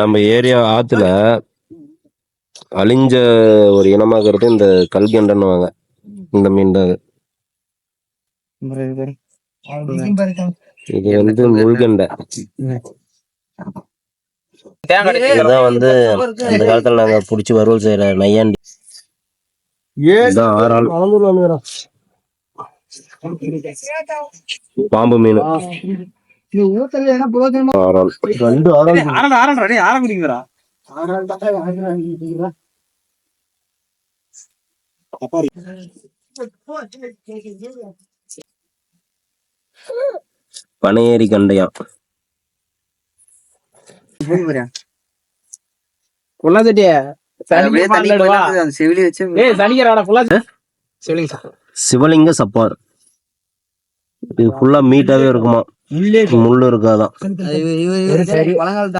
நம்ம ஏரியா ஆத்துல அழிஞ்ச ஒரு இனமாகிறது இந்த கல்கண்டன்னுவாங்க. இந்த மீன் தான் இது. இது வந்து முள்கண்டை. இதுதான் வந்து அந்த காலத்துல நாங்க புடிச்சு வறுவல் செய்யற நையாண்டி. பாம்பு மீன். ஆறால் ரெண்டு ஆறால் ஆரண்டா ஆரண்டா டேய் ஆரம்பிக்கிறீங்கடா பனையேரி கண்டையான் கொல்லாதட்டிய அப்படியே தண்ணி சனிக்கிழமை போயிட்டு அந்த செவிலி வச்சு ஏய் சனிக்கிறடா ஃபுல்லா சொல்லுங்க சார் சிவலிங்க சப்பார். இது ஃபுல்லா மீட்டாவே இருக்குமா? முள்ளே இருக்காதான்.